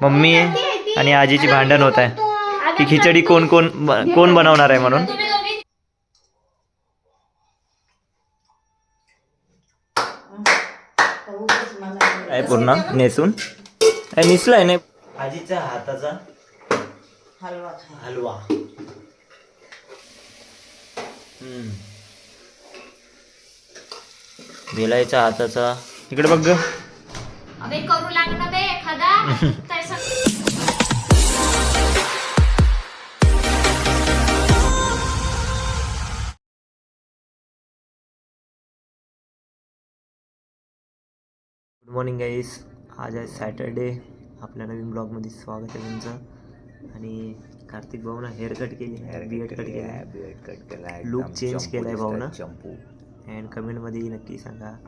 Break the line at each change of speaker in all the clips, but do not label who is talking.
Mummy आहे आणि आजीची भांडण होत आहे. की खिचडी कोण कोण कोण बनवणार आहे म्हणून? आहे पूर्ण. नेसून. आहे, निसलाय नाही आजीच्या हाताचा
हलवा.
हलवा. हम्म. बेलाईच्या हाताचा. इकडे बघ
करू लागणार
गुड मॉर्निंग गाईस आज आहे सॅटरडे आपल्या नवीन ब्लॉगमध्ये स्वागत आहे तुमचं. आणि कार्तिक भाऊनं हेअर कट केली. आहे बियर्ड कट केली. आहे
बियर्ड कट केलाय
Look
एकदम
change
चंपू
केलाय
दिसतोय,
भाऊनं.
चंपू
अँड कमेंटमध्ये नक्की सांगा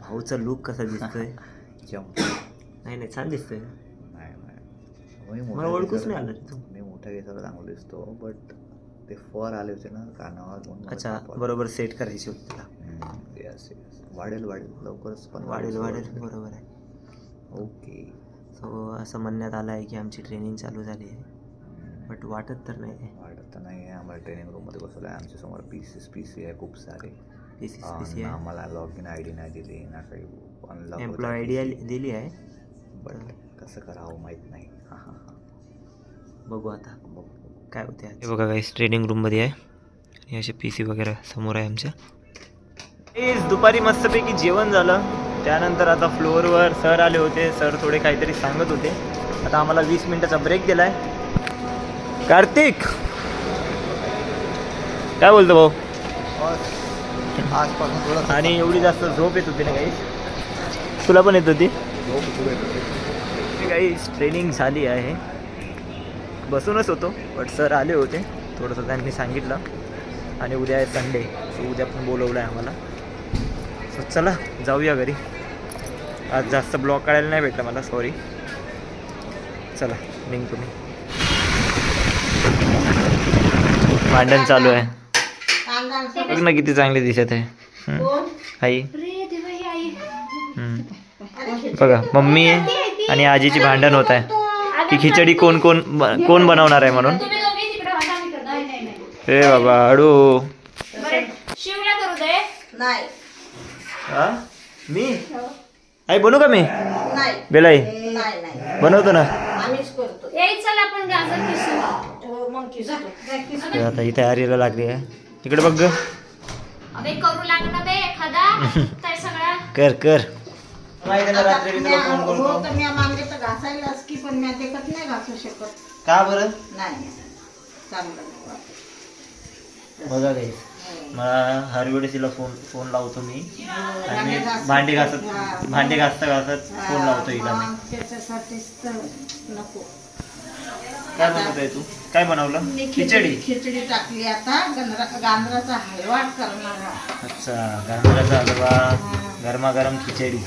भाऊचा लुक कसा दिसतोय?
चंपू
नाही नाही छान दिसतोय.
मी
मला ओळखूच नाही आलं तू.
मी मोठ्या केसाला चांगला दिसतो बट ते फर आले होते ना कानावर म्हणून
अच्छा बरोबर सेट करायची होती तुला.
yes. वाढेल वाढेल. लवकरच पण
वाढेल वाढेल बरोबर आहे.
ओके.
सो असं म्हणण्यात आलं आहे की आमची ट्रेनिंग चालू झाली आहे. बट वाटत तर नाही आहे.
वाढत तर नाही आहे. आम्हाला ट्रेनिंग रूममध्ये बसवलं आहे आमच्यासमोर पी सी आहे खूप सारे.
पी सी पी सी आहे
आम्हाला लॉग इन आय डी नाही दिली ना काही.
एम्प्लॉय आय डी दिली आहे.
बट कसं करावं माहीत नाही. हां हां हां
बघू आता
बघ
काय होते हे बघा काहीच ट्रेनिंग रूममध्ये आहे. आणि असे पी सी वगैरे समोर आहे आमच्या. तेच दुपारी मस्तपैकी जेवण झालं. त्यानंतर आता फ्लोअरवर सर आले होते. सर थोडे काहीतरी सांगत होते. आता आम्हाला वीस मिनिटाचा ब्रेक दिलाय. कार्तिक! काय बोलतो भाऊ?
आजपासून थोडं
आणि एवढी जास्त झोप येत होती ना काही तुला पण येत होती. काही ट्रेनिंग झाली आहे. बसूनच होतो बट सर आले होते. थोडंसं त्यांनी सांगितलं. आणि उद्या आहे संडे सो उद्या पण बोलवलं आहे आम्हाला. सो चला जाऊया घरी. आज जास्त ब्लॉक काढायला नाही भेटलं मला सॉरी चला निघतो मी भांडण चालू आहे. बघ ना किती चांगले दिसत आहे. आई. बघा मम्मी आहे. आणि आजीची भांडण होत आहे. की खिचडी कोण कोण कोण बनवणार आहे म्हणून?
तुम्ही दोघी तिकडे वाटा मी नाही नाही नाही.
हे बाबा हळू
बरं शिवला करू दे.
नाही.
हा? मी? आई बनवू का मी?
नाही.
बेलाई?
नाही नाही.
बनवतो ना.
आम्हीच करतो.
यायच चल आपण गाजर किसून
हो,
आता ही तयारीला लागली आहे. इकडे बघ ग.
अबे करू.
हो तर मी तर घासायलाच की पण मी देखत नाही घासू शकत.
का बरं?
नाही चांगलं नाही. वाटत.
बघा काही मला हर वेळेस तिला फोन फोन लावतो मी. आणि भांडी घासत भांडी घासता घासत फोन लावतो हिला मी.
मग त्याच्यासाठीच तर नको.
काय बनवतोय तू? काय बनवलं?
मी
खिचडी
खिचडी. टाकली आता. गंधरा गांजराचा हलवा करणार आहे.
अच्छा गाजराचा हलवा गरमागरम खिचडी.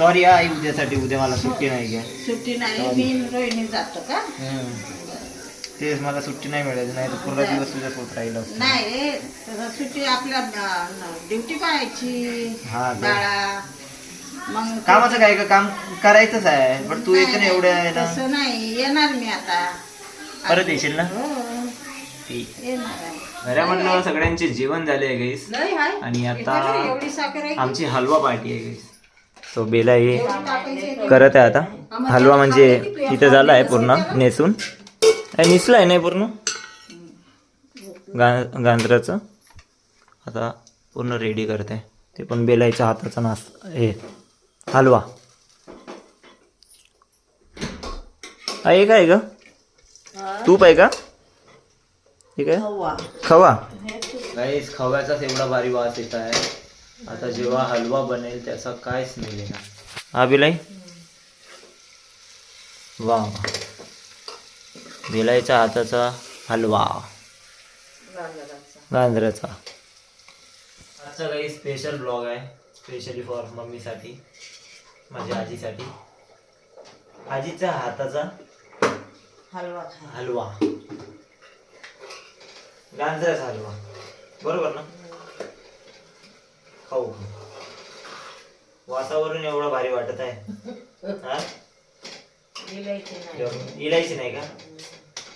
सॉरी आई उद्यासाठी उद्या मला सुट्टी नाही घ्या.
सुट्टी नाही मी रोहिणी जातो का?
तेच मला सुट्टी नाही मिळाली नाही तर पूर्ण दिवस तुझ्या सोबत राहिलं असतं.
नाही सुट्टी आपल्या ड्युटी पाहायची
हा का?
बाळा मग
कामाचं काय का काम करायचंच आहे पण तू येते ना. एवढ्या
तसं नाही येणार मी आता.
परत येशील ना?
हो. येणार आहे.
घरामधलं सगळ्यांचे जेवण झाले आहे गाईस आणि
एवढी
आता
साखर आहे
आमची हलवा पार्टी आहे गाईस तो बेला हे करत आहे आता. हलवा म्हणजे इथं झाला आहे पूर्ण नेसून. आहे निसला आहे नाही पूर्ण? गा गांजराचं. आता पूर्ण रेडी करत. आहे ते पण बेलाईच्या हाताचा नास हे हलवा. हा हे काय ग. तूप आहे का? हे काय
हवा
खवा. गाईस खव्याचाच एवढा भारी वास येत आहे. आता जेव्हा हलवा बनेल त्याचा काय स्मेल येणार हा बिलाई? वा. बिलाईच्या हाताचा हलवा. गांजराचा. आजचा काही स्पेशल ब्लॉग आहे. स्पेशली फॉर मम्मीसाठी माझ्या आजीसाठी. आजीच्या हाताचा
हलवा.
हलवा. गांजराचा हलवा. बरोबर ना? खाऊ. वातावरण एवढं भारी वाटत आहे. हा?
इलायची नाही.
का?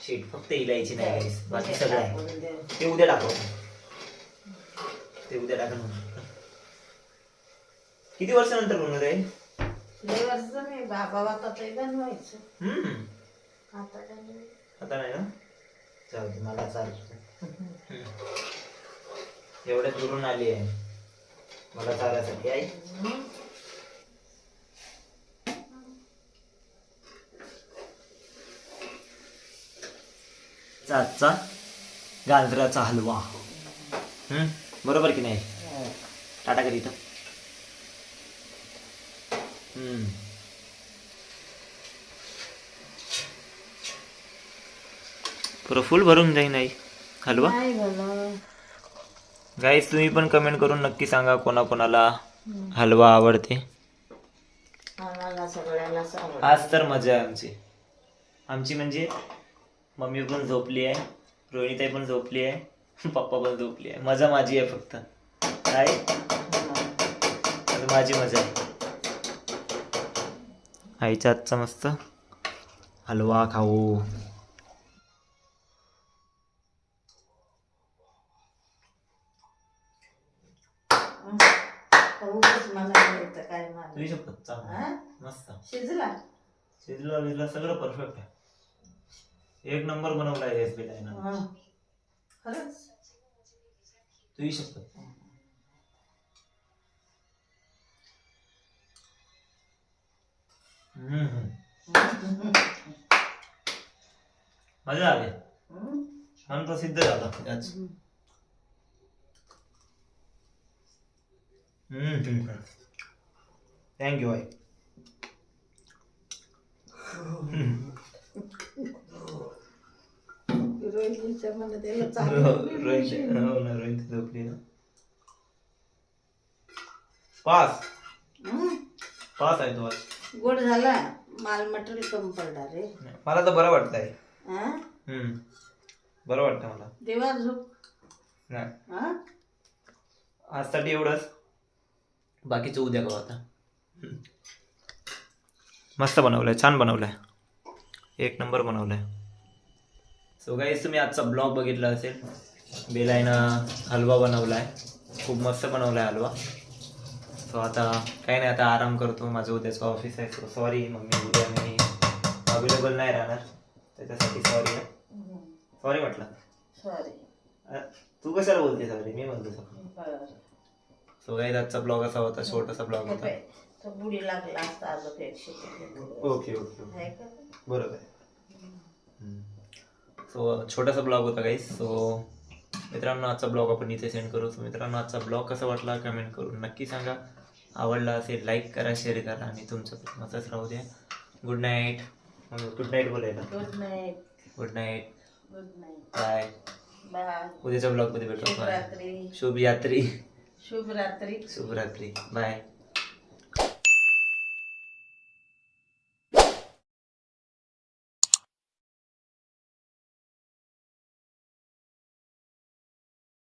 शीट. फक्त इलायची नाही. बाकी सगळं आहे. ते उद्या टाकू. ते उद्या टाकून किती वर्षानंतर होणार आहे?
आता नाही.
आता नाही ना? दे मला चाल एवढ्या दुरून आली आहे. मला चालायसाठी आई. आजचा गाजराचा हलवा. हम्म बरोबर की नाही? टाटा करी इथं. हम्म पुरं फुल भरून जाईन आई. हलवा? गाईस तुम्ही पण कमेंट करून नक्की सांगा कोणाकोणाला हलवा आवडते. आज तर मजा आहे आमची. आमची म्हणजे मम्मी पण झोपली आहे रोहिणीताई पण झोपली आहे पप्पा पण झोपली आहे. मजा माझी आहे फक्त. काय माझी मजा आहे. आईच्या आजचा मस्त. हलवा खाऊ
उगाच मला येतं काय मला
तुझी शपथ चांगला
हा?
मस्त
शिजला?
शिजला विजला सगळं परफेक्ट आहे. एक नंबर बनवला आहे एस बी
हा. खरंच?
तुझी शपथ हम्म. मजा आली.
हम्म.
मन प्रसिद्ध झाला. आज थँक्यू आई
रोहिणीच्या चांगलं
रोहित हो ना रोहित झोपली ना. पास. पास आहे तो आज.
गोड झाला. माल मटेरियल कमी पडणार रे.
मला तर बरं वाटतंय.
हा?
हम्म. बरं वाटतं मला.
देवा झोप.
नाही.
हा?
आजसाठी एवढंच. बाकीचं उद्या करू आता. मस्त बनवलंय छान बनवलंय. एक नंबर बनवलंय. सो गाईज तुम्ही आजचा ब्लॉग बघितला असेल. बेलाईनं हलवा बनवलाय. खूप मस्त बनवलाय हलवा. सो आता काही नाही आता आराम करतो. माझं उद्याचं ऑफिस आहे सो सॉरी मम्मी उद्या मी अवेलेबल नाही राहणार. त्याच्यासाठी सॉरी आहे. सॉरी म्हटलं. तू कशाला बोलते सॉरी मी म्हणतो सॉरी सो गाईज आजचा ब्लॉग असा होता छोटासा ब्लॉग होता.
तो बुडी लागला असता एकशे
ओके ओके बरोबर सो छोटासा ब्लॉग होता गाईस सो मित्रांनो आजचा ब्लॉग आपण इथे सेंड करू. सो मित्रांनो आजचा ब्लॉग कसा वाटला कमेंट करून नक्की सांगा. आवडला असेल लाईक करा शेअर करा आणि तुमचं असंच राहू द्या. गुड नाईट गुड नाईट बोलायला.
Good night
good night
good night
bye
bye
उद्याच्या ब्लॉगमध्ये भेटू
शुभ रात्री
शुभ यात्री
शुभ रात्री
शुभ रात्री बाय